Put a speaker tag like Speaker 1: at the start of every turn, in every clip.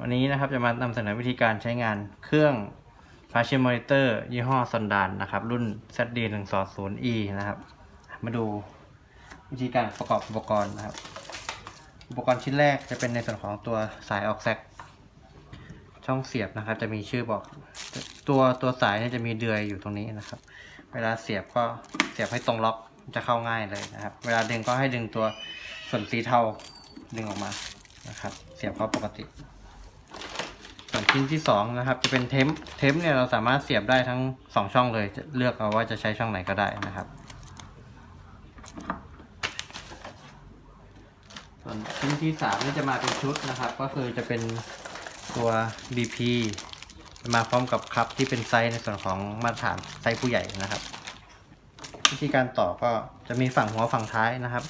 Speaker 1: วันนี้นะครับจะมานำเสนอวิธีการใช้งานเครื่อง f a s h i o n Monitor ยี่ห้อซอนดานนะครับ รุ่น ZD 1 2 0 E นะครับ มาดูวิธีการประกอบอุปกรณ์นะครับ อุปกรณ์ชิ้นแรกจะเป็นในส่วนของตัวสายออกแซกช่องเสียบนะครับ จะมีชื่อบอกตัวตัวสายเนี่ยจะมีเดือยอยู่ตรงนี้นะครับ เวลาเสียบก็เสียบให้ตรงล็อกจะเข้าง่ายเลยนะครับ เวลาดึงก็ให้ดึงตัวส่วนสีเทาดึงออกมา นะครับ เสียบเข้าปกติ ส่วนชิ้นที่สองนะครับ จะเป็นเทมเทมเนี่ยเราสามารถเสียบได้ทั้งสองช่องเลยจะเลือกเอาว่าจะใช้ช่องไหนก็ได้นะครับ ส่วนชิ้นที่สามนี่จะมาเป็นชุดนะครับ ก็คือจะเป็นตัว BP มาพร้อมกับคัพที่เป็นไซส์ในส่วนของมาตรฐานไซส์ผู้ใหญ่นะครับ วิธีการต่อก็จะมีฝั่งหัวฝั่งท้ายนะครับ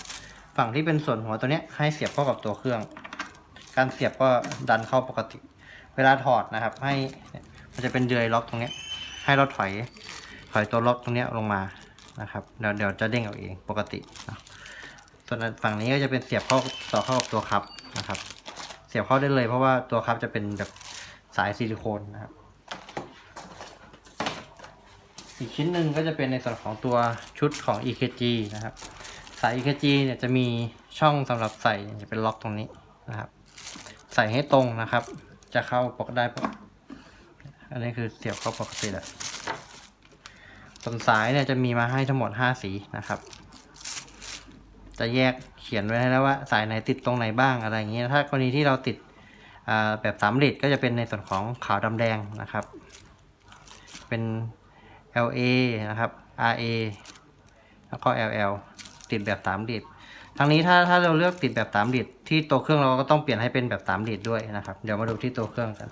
Speaker 1: ฝั่งที่เป็นส่วนหัวตัวเนี้ยให้เสียบเข้ากับตัวเครื่อง การเสียบก็ดันเข้าปกติ เวลาถอดนะครับ ให้มันจะเป็นเดือยล็อกตรงนี้ ให้เราถอยถอยตัวล็อกตรงนี้ลงมานะครับเดี๋ยวเดี๋ยวจะเด้งเอาเองปกติส่วนฝั่งนี้ก็จะเป็นเสียบเข้าต่อเข้ากับตัวคัพนะครับ เสียบเข้าได้เลยเพราะว่าตัวคัพจะเป็นแบบสายซิลิโคนนะครับอีกชิ้นหนึ่งก็จะเป็นในส่วนของตัวชุดของ EKG นะครับ สาย EKG เนี่ยจะมีช่องสำหรับใส่จะเป็นล็อกตรงนี้นะครับ ใส่ให้ตรงนะครับ จะเข้าปกได้ปกอันนี้คือเสียบเข้าปกติแหละส่วนสายเนี่ยจะมีมาให้ทั้งหมด 5 สีนะครับ จะแยกเขียนไว้ให้แล้วว่าสายไหนติดตรงไหนบ้างอะไรอย่างเงี้ยถ้ากรณีที่เราติดแบบสามเหลี่ยมก็จะเป็นในส่วนของขาวดำแดงนะครับ เป็น LA นะครับ RA แล้วก็ LL ติดแบบสามลีด ทั้งนี้ถ้าถ้าเราเลือกติดแบบสามลีดที่ตัวเครื่องเราก็ต้องเปลี่ยนให้เป็นแบบสามลีดด้วยนะครับ เดี๋ยวมาดูที่ตัวเครื่องกัน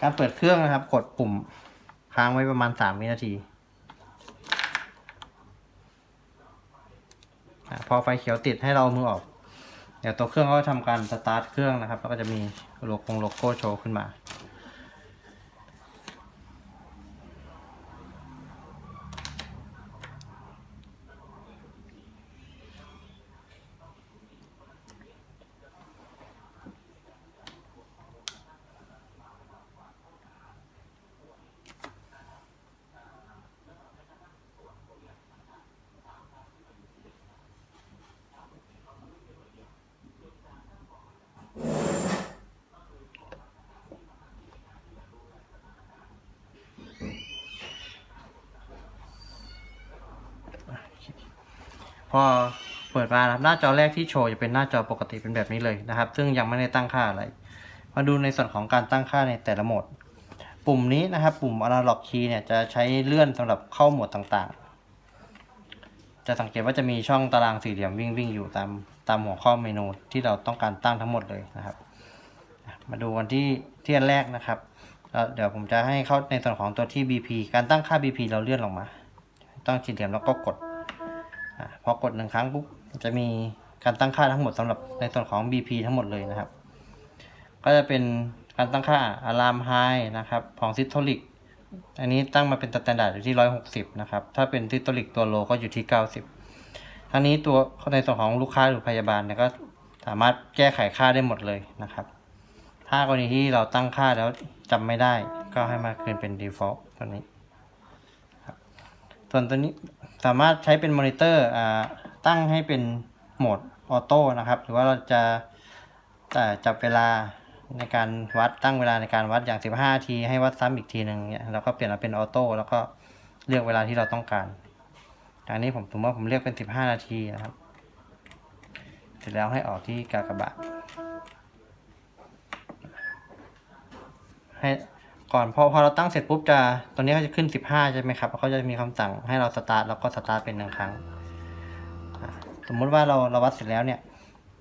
Speaker 1: การเปิดเครื่องนะครับ กดปุ่มค้างไว้ประมาณสามวินาที พอไฟเขียวติดให้เราเอามือออก เดี๋ยวตัวเครื่องก็ทำการสตาร์ทเครื่องนะครับ แล้วก็จะมีโลโก้โลโก้โชว์ขึ้นมา พอเปิดมาครับหน้าจอแรกที่โชว์จะเป็นหน้าจอปกติเป็นแบบนี้เลยนะครับ ซึ่งยังไม่ได้ตั้งค่าอะไร มาดูในส่วนของการตั้งค่าในแต่ละโหมด ปุ่มนี้นะครับ ปุ่ม Analog Key เนี่ยจะใช้เลื่อนสำหรับเข้าโหมดต่างๆ จะสังเกตว่าจะมีช่องตารางสี่เหลี่ยมวิ่งวิ่งอยู่ตามตามหัวข้อเมนูที่เราต้องการตั้งทั้งหมดเลยนะครับ มาดูกันที่เที่อันแรกนะครับแล้วเดี๋ยวผมจะให้เข้าในส่วนของตัวที่ BP การตั้งค่า BP เราเลื่อนลงมา ต้องสี่เหลี่ยมแล้วก็กด พอกดหนึ่งครั้งปุ๊บจะมีการตั้งค่าทั้งหมดสำหรับในส่วนของ BP ทั้งหมดเลยนะครับ ก็จะเป็นการตั้งค่า Alarm High นะครับของ Systolic อันนี้ตั้งมาเป็นสแตนดาร์ดอยู่ที่ 160 นะครับ ถ้าเป็น Systolic ตัว low ก็อยู่ที่ 90ทั้งนี้ตัวในส่วนของลูกค้าหรือพยาบาลเนี่ยก็สามารถแก้ไขค่าได้หมดเลยนะครับ ถ้ากรณีที่เราตั้งค่าแล้วจำไม่ได้ ก็ให้มาคืนเป็น default ตัวนี้ส่วนตัวนี้ สามารถใช้เป็นมอนิเตอร์ตั้งให้เป็นโหมดออโต้นะครับ หรือว่าเราจะจะจับเวลาในการวัดตั้งเวลาในการวัดอย่าง 15 ที ให้วัดซ้ำอีกทีหนึ่งเนี่ยเราก็เปลี่ยนมาเป็นออโต้แล้วก็เลือกเวลาที่เราต้องการอันนี้ผมสมมติว่าผมเลือกเป็น 15 นาทีนะครับ เสร็จแล้วให้ออกที่กากบาทให้ ก่อนพอพอเราตั้งเสร็จปุ๊บจะตัวนี้เขาจะขึ้น 15 ใช่ไหมครับเขาจะมีคำสั่งให้เราสตาร์ทแล้วก็สตาร์ทเป็นหนึ่งครั้ง สมมุติว่าเราเราวัดเสร็จแล้วเนี่ย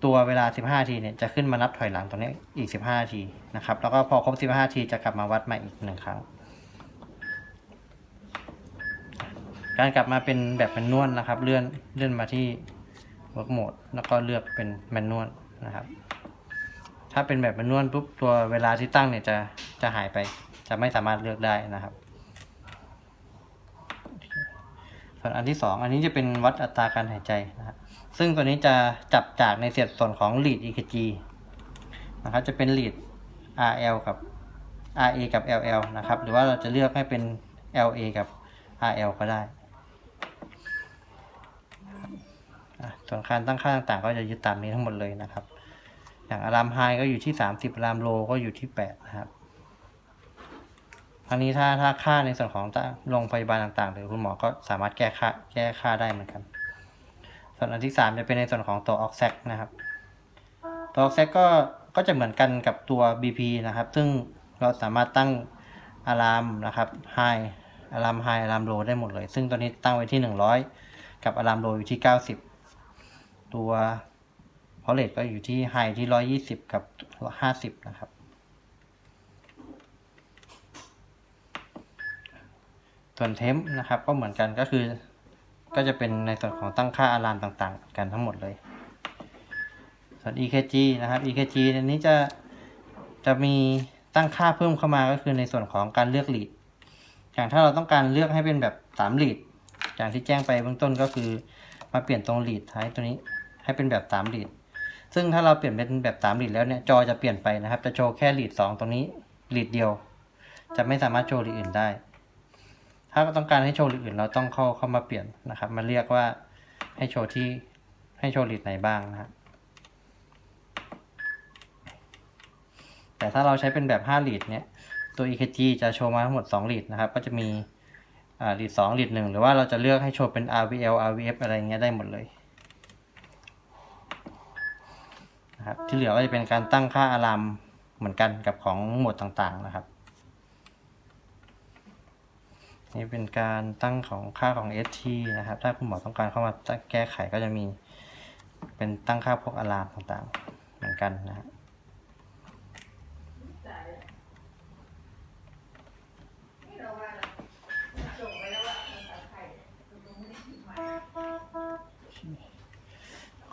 Speaker 1: ตัวเวลา 15นาทีเนี่ยจะขึ้นมานับถอยหลังตรงนี้อีก 15นาทีนะครับ แล้วก็พอครบ 15นาทีจะกลับมาวัดใหม่อีกหนึ่งครั้ง การกลับมาเป็นแบบแมนนวลนะครับ เลื่อนเลื่อนมาที่ work mode แล้วก็เลือกเป็นแมนนวลนะครับถ้าเป็นแบบแมนนวลปุ๊บตัวเวลาที่ตั้งเนี่ยจะจะหายไป จะไม่สามารถเลือกได้นะครับ ส่วนอันที่สองอันนี้จะเป็นวัดอัตราการหายใจนะครับซึ่งตัวนี้จะจับจากในเศษส่วนของ lead EKG นะครับจะเป็น lead RL กับ RA กับ LL นะครับ หรือว่าเราจะเลือกให้เป็น LA กับ RL ก็ได้ ส่วนการตั้งค่าต่างๆ ก็จะยึดตามนี้ทั้งหมดเลยนะครับ อย่างอารามไฮก็อยู่ที่ 30อารามโลก็อยู่ที่ 8 นะครับ ทั้งนี้ถ้าถ้าค่าในส่วนของโรงพยาบาลต่างๆ หรือคุณหมอก็สามารถแก้ค่าแก้ค่าได้เหมือนกัน ส่วนอันที่ 3 จะเป็นในส่วนของตัวออกแซกนะครับ ตัวออกแซกก็ก็จะเหมือนกันกับตัว BP นะครับ ซึ่งเราสามารถตั้งอารามนะครับไฮอารามไฮอารามโลได้หมดเลย ซึ่งตัวนี้ตั้งไว้ที่ 100 กับอารามโลอยู่ที่ 90 ตัวพอเลตก็อยู่ที่ไฮที่ 120 กับ 50 นะครับ ส่วนเทมนะครับ ก็เหมือนกันก็คือ ก็จะเป็นในส่วนของตั้งค่าอารามต่างๆ กันทั้งหมดเลย ส่วน EKG นะครับ EKG ในนี้จะจะมีตั้งค่าเพิ่มเข้ามาก็คือในส่วนของการเลือกลีดอย่างถ้าเราต้องการเลือกให้เป็นแบบ3ลีดอย่างที่แจ้งไปเบื้องต้นก็คือ มาเปลี่ยนตรงลีดท้ายตัวนี้ให้เป็นแบบ3ลีดซึ่งถ้าเราเปลี่ยนเป็นแบบ3ลีดแล้วเนี่ยจอจะเปลี่ยนไปนะครับ จะโชว์แค่ลีด2ตรงนี้ลีดเดียว จะไม่สามารถโชว์ลีดอื่นได้ ถ้าต้องการให้โชว์ลีดอื่น เราต้องเข้าเข้ามาเปลี่ยนนะครับ มาเรียกว่าให้โชว์ที่ให้โชว์ลีดไหนบ้างนะครับแต่ถ้าเราใช้เป็นแบบ5 lead เนี่ยตัว EKG จะโชว์มาทั้งหมด2 lead นะครับ ก็จะมีอ่า lead 2 lead 1หรือว่าเราจะเลือกให้โชว์เป็น RVL RVF อะไรเงี้ยได้หมดเลยนะครับที่เหลือก็จะเป็นการตั้งค่าอะลามเหมือนกันกับของโหมดต่างๆนะครับ นี่เป็นการตั้งของค่าของ ST นะครับ ถ้าคุณหมอต้องการเข้ามาแก้ไขก็จะมี เป็นตั้งค่าพวกอะลามต่างๆ เหมือนกันนะครับ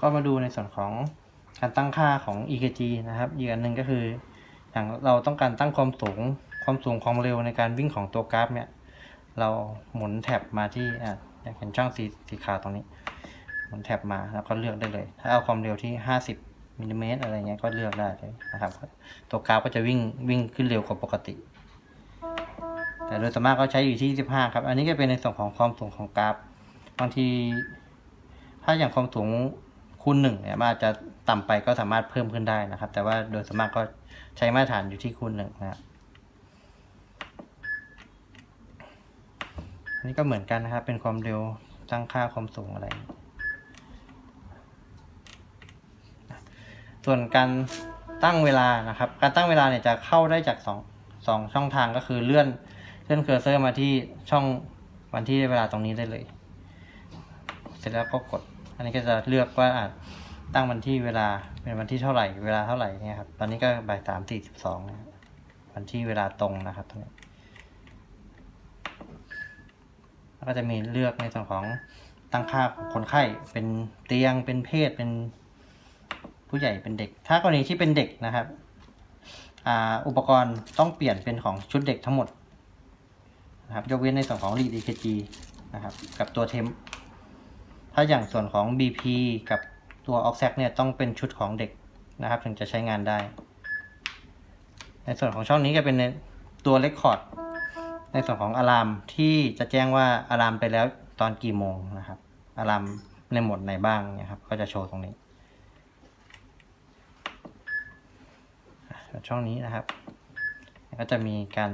Speaker 1: ก็มาดูในส่วนของการตั้งค่าของ EKG นะครับ อีกอันหนึ่งก็คือ อย่างเราต้องการตั้งความสูง ความสูงความเร็วในการวิ่งของตัวกราฟเนี่ย เราหมุนแท็บมาที่อะอยาเห็นช่องสีสีขาวตรงนี้ หมุนแท็บมาแล้วก็เลือกได้เลย ถ้าเอาความเร็วที่ 50มิลลิเมตรอะไรเงี้ยก็เลือกได้เลยนะครับ ตัวกราฟก็จะวิ่งวิ่งขึ้นเร็วกว่าปกติ แต่โดยส่วนมากก็ใช้อยู่ที่15ครับ อันนี้ก็เป็นในส่วนของความสูงของกราฟ บางที ถ้าอย่างความสูงคูณหนึ่งเนี่ยมันอาจจะต่ำไปก็สามารถเพิ่มขึ้นได้นะครับ แต่ว่าโดยส่วนมากก็ใช้มาตรฐานอยู่ที่คูณหนึ่งนะครับ อันนี้ก็เหมือนกันนะครับ เป็นความเร็วตั้งค่าความสูงอะไร ส่วนการตั้งเวลานะครับ การตั้งเวลาเนี่ยจะเข้าได้จากสองสองช่องทางก็คือเลื่อนเลื่อนเคอร์เซอร์มาที่ช่องวันที่เวลาตรงนี้ได้เลย เสร็จแล้วก็กด อันนี้ก็จะเลือกว่าอะตั้งวันที่เวลาเป็นวันที่เท่าไหร่ เวลาเท่าไหร่เนี่ยครับ ตอนนี้ก็บ่ายสามสี่สิบสองนะครับวันที่เวลาตรงนะครับตรงนี้ แล้วก็จะมีเลือกในส่วนของตั้งค่าของคนไข้เป็นเตียงเป็นเพศเป็นผู้ใหญ่เป็นเด็ก ถ้ากรณีที่เป็นเด็กนะครับอุปกรณ์ต้องเปลี่ยนเป็นของชุดเด็กทั้งหมดนะครับยกเว้นในส่วนของ lead EKG นะครับกับตัวเทมถ้าอย่างส่วนของ BP กับตัว Oxac เนี่ยต้องเป็นชุดของเด็กนะครับ ถึงจะใช้งานได้ ในส่วนของช่องนี้ก็เป็นในตัว Record ในส่วนของอะลามที่จะแจ้งว่าอะลามไปแล้วตอนกี่โมงนะครับอะลามในหมดไหนบ้างเนี่ยครับก็จะโชว์ตรงนี้ ช่องนี้นะครับ ก็จะมีการ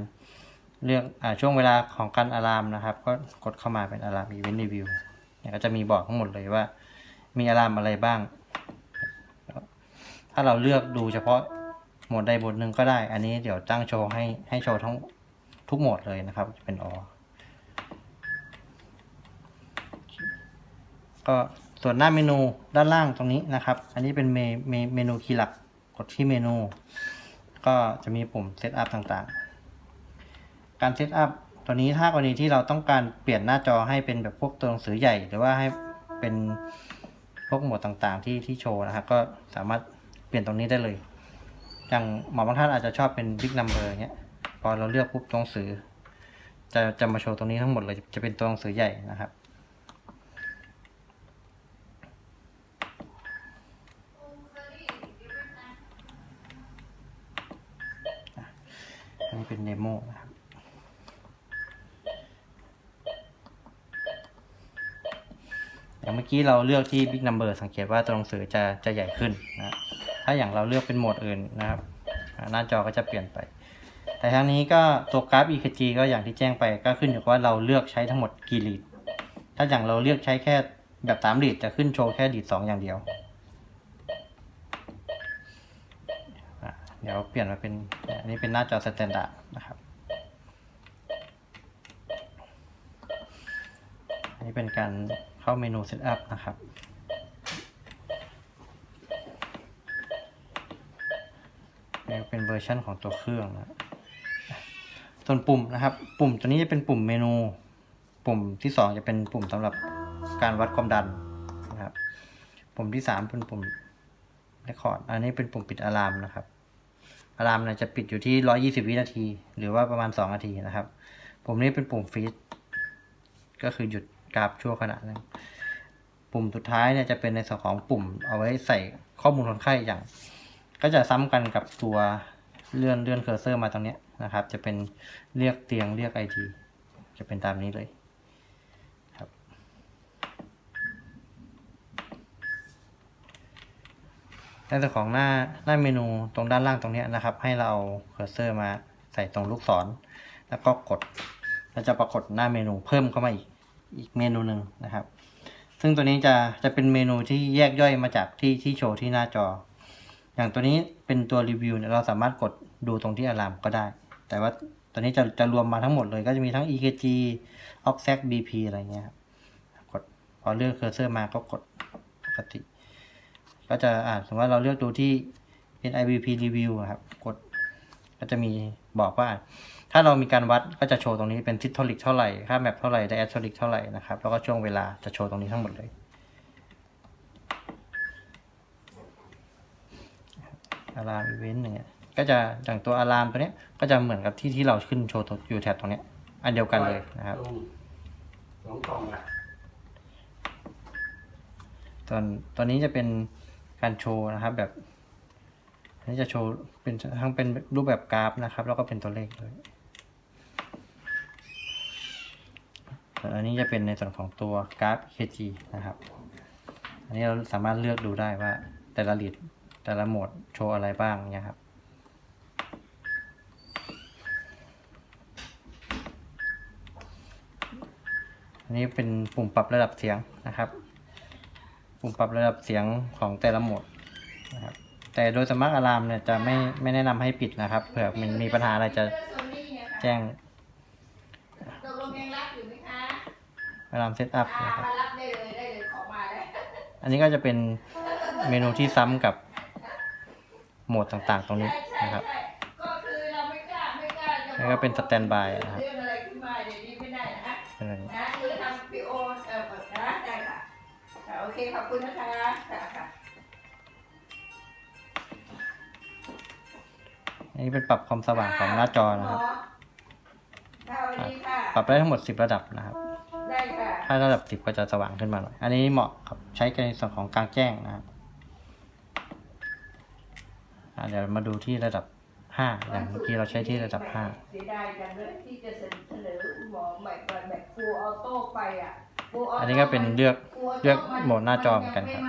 Speaker 1: เลือกอช่วงเวลาของการอะลามนะครับ ก็กดเข้ามาเป็นอะลาม Event Review เนี่ยก็จะมีบอกทั้งหมดเลยว่า มีอะลามอะไรบ้าง ถ้าเราเลือกดูเฉพาะหมดใดโหมดหนึ่งก็ได้ อันนี้เดี๋ยวตั้งโชว์ให้ให้โชว์ทั้ง ทุกโหมดเลยนะครับ จะเป็นอก็ส่วนหน้าเมนูด้านล่างตรงนี้นะครับ อันนี้เป็นเมเมเมนูคีย์หลักกดที่เมนู ก็จะมีปุ่มเซตอัพต่างๆ การเซตอัพตัวนี้ถ้ากรณีที่เราต้องการเปลี่ยนหน้าจอให้เป็นแบบพวกตัวหนังสือใหญ่ หรือว่าให้เป็นพวกโหมดต่างๆ ที่ที่โชว์นะครับก็สามารถเปลี่ยนตรงนี้ได้เลย อย่างหมอบางท่านอาจจะชอบเป็น big number เงี้ย พอเราเลือกปุ๊บตัวหนังสือ จะจะมาโชว์ตรงนี้ทั้งหมดเลยจะเป็นตัวหนังสือใหญ่นะครับ อันนี้เป็นเดโมนะครับอย่างเมื่อกี้เราเลือกที่ Big Number สังเกตว่าตัวหนังสือจะจะใหญ่ขึ้นนะ ถ้าอย่างเราเลือกเป็นโหมดอื่นนะครับ หน้าจอก็จะเปลี่ยนไป แต่ทั้งนี้ก็ตัวกราฟ EKG ก็อย่างที่แจ้งไปก็ขึ้นอยู่ว่าเราเลือกใช้ทั้งหมดกี่ลีด ถ้าอย่างเราเลือกใช้แค่แบบ3ลีดจะขึ้นโชว์แค่ลีด2อย่างเดียว เดี๋ยวเปลี่ยนมาเป็นอันนี้เป็นหน้าจอสแตนดาร์ดนะครับอันนี้เป็นการเข้าเมนู Setup นะครับนี่เป็นเวอร์ชันของตัวเครื่องนะ ส่วนปุ่มนะครับ ปุ่มตัวนี้จะเป็นปุ่มเมนู ปุ่มที่สองจะเป็นปุ่มสำหรับการวัดความดันนะครับ ปุ่มที่สามเป็นปุ่มเรคคอร์ดอันนี้เป็นปุ่มปิดอะลามนะครับอะลามเนี่ยจะปิดอยู่ที่ร้อยี่สิบวินาที หรือว่าประมาณสองนาทีนะครับ ปุ่มนี้เป็นปุ่มฟีดก็คือหยุดกราฟชั่วขณะนึงปุ่มสุดท้ายเนี่ยจะเป็นในส่วนของปุ่มเอาไว้ใส่ข้อมูลคนไข้อย่าง ก็จะซ้ำกันกับตัวเลื่อนเลื่อนเคอร์เซอร์มาตรงนี้ นะครับ จะเป็นเรียกเตียงเรียกไอทีจะเป็นตามนี้เลยครับในส่วนของหน้าหน้าเมนูตรงด้านล่างตรงนี้นะครับ ให้เราเอาเคอร์เซอร์มาใส่ตรงลูกศร แล้วก็กดแล้วจะปรากฏหน้าเมนูเพิ่มเข้ามาอีกอีกเมนูหนึ่งนะครับ ซึ่งตัวนี้จะจะเป็นเมนูที่แยกย่อยมาจากที่ที่โชว์ที่หน้าจอ อย่างตัวนี้เป็นตัวรีวิวเนี่ยเราสามารถกดดูตรงที่อะลามก็ได้ แต่ว่าตัวนี้จะจะรวมมาทั้งหมดเลยก็จะมีทั้ง EKG Oxac BP อะไรเงี้ยครับกดพอเลือกเคอร์เซอร์มาก็กดปกติ ก็จะอ่าสมมติว่าเราเลือกดูที่เป็น IBP review ครับ กดก็จะมีบอกว่า ถ้าเรามีการวัดก็จะโชว์ตรงนี้เป็น systolic เท่าไหร่ค่าแมปเท่าไหร่ diastolic เท่าไหร่นะครับแล้วก็ช่วงเวลาจะโชว์ตรงนี้ทั้งหมดเลยอะลามอีเวนต์อย่างเงี้ย ก็จะอย่างตัวอะลามตัวเนี้ยก็จะเหมือนกับที่ที่เราขึ้นโชว์ตัวอยู่แถบตรงเนี้ยอันเดียวกันเลยนะครับ
Speaker 2: สองกล่องอะ
Speaker 1: ตอนตอนนี้จะเป็นการโชว์นะครับแบบอันนี้จะโชว์เป็นทั้งเป็นรูปแบบกราฟนะครับ แล้วก็เป็นตัวเลขด้วยส่วนอันนี้จะเป็นในส่วนของตัวกราฟ EKG นะครับ อันนี้เราสามารถเลือกดูได้ว่าแต่ละลีดแต่ละโหมดโชว์อะไรบ้างเนี่ยครับ อันนี้เป็นปุ่มปรับระดับเสียงนะครับ ปุ่มปรับระดับเสียงของแต่ละโหมดนะครับ แต่โดยสวนมัครอะลามเนี่ยจะไม่ไม่แนะนำให้ปิดนะครับ เผื่อมันมีปัญหาอะไรจะแจ้ง
Speaker 3: ตกลงยังรับอยู่ไหมคะ
Speaker 1: อะลามเซตอัพ
Speaker 3: อ่า
Speaker 1: นะครับ
Speaker 3: มารับได้เลยได้เลยของมาแล้ว
Speaker 1: อันนี้ก็จะเป็นเมนูที่ซ้ำกับโหมดต่างๆ ตรงนี้
Speaker 3: ใช่ใช่
Speaker 1: นะครับ
Speaker 3: ใช่ก็คือเราไม่กล้าไม่กล้าจะ
Speaker 1: แล้วก็เป็นสแตนบายนะครับ
Speaker 3: เคขอบคุณนะคะค่ะค่ะ
Speaker 1: อันนี้เป็นปรับความสว่างของหน้าจอนะครับ
Speaker 3: หมอค่ะสวัสดีค่ะ
Speaker 1: ปรับได้ทั้งหมด 10 ระดับนะครับ
Speaker 3: ได้ค่ะ
Speaker 1: ถ้าระดับ 10 ก็จะสว่างขึ้นมาหน่อย อันนี้เหมาะกับใช้ในส่วนของกลางแจ้งนะครับอะเดี๋ยวมาดูที่ระดับ 5 อย่างเมื่อกี้เราใช้ที่ระดับ 5
Speaker 3: เสียดายจังเลยที่จะเสนอหมอใหม่แบบฟูลออโต้ไปอะ Full Auto
Speaker 1: อันนี้ก็เป็นเลือกเลือกโหมดหน้าจอเหมือนกันครับ